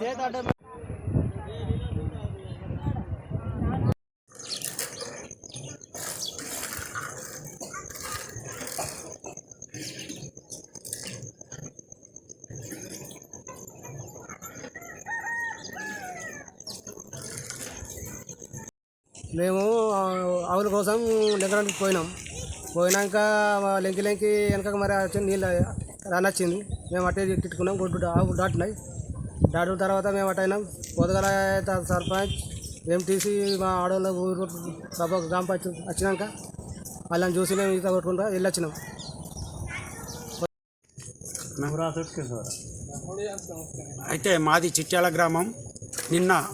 சேதாட்டம் మేము ఆవుల కోసం లెంకడానికి పోయినాం. పోయినాక మా లెంకి లెంకి వెనక మరి వచ్చి నీళ్ళు రానొచ్చింది. మేము అట్టే తిట్టుకున్నాం గుడ్డు ఆవులు దాటినాయి. దాటిన తర్వాత మేము అటు అయినాం. పొదగల త- సర్పంచ్ ఎంటీసీ మా ఆడవాళ్ళ ఊరు సభ గ్రామ పంచాయతీ వచ్చినాక వాళ్ళని చూసి మేము ఈత కొట్టుకుంటా వెళ్ళొచ్చినాం. అయితే మాది చిట్యాల గ్రామం. నిన్న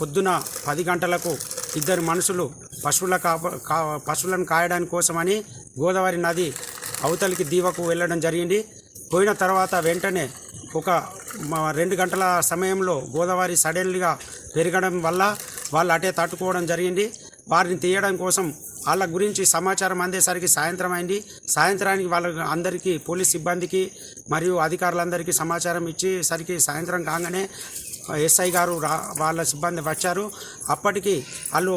పొద్దున పది గంటలకు ఇద్దరు మనుషులు పశువుల కా- పశువులను కాయడానికి కోసమని గోదావరి నది అవతలికి దీవకు వెళ్ళడం జరిగింది. పోయిన తర్వాత వెంటనే ఒక రెండు గంటల సమయంలో గోదావరి సడన్లీగా పెరగడం వల్ల వాళ్ళు అటే తట్టుకోవడం జరిగింది. వారిని తీయడం కోసం వాళ్ళ గురించి సమాచారం అందేసరికి సాయంత్రం అయింది. సాయంత్రానికి వాళ్ళ అందరికీ పోలీస్ సిబ్బందికి మరియు అధికారులందరికీ సమాచారం ఇచ్చేసరికి సాయంత్రం కాగానే ఎస్ఐ గారు రా వాళ్ళ సిబ్బంది వచ్చారు. అప్పటికి వాళ్ళు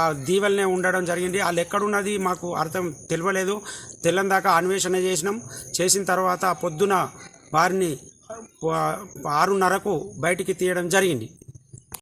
ఆ దీవెలనే ఉండడం జరిగింది. వాళ్ళు ఎక్కడున్నది మాకు అర్థం తెలియలేదు. తెల్లని దాకా అన్వేషణ చేసినాం. చేసిన తర్వాత పొద్దున వారిని ఆరున్నరకు బయటికి తీయడం జరిగింది.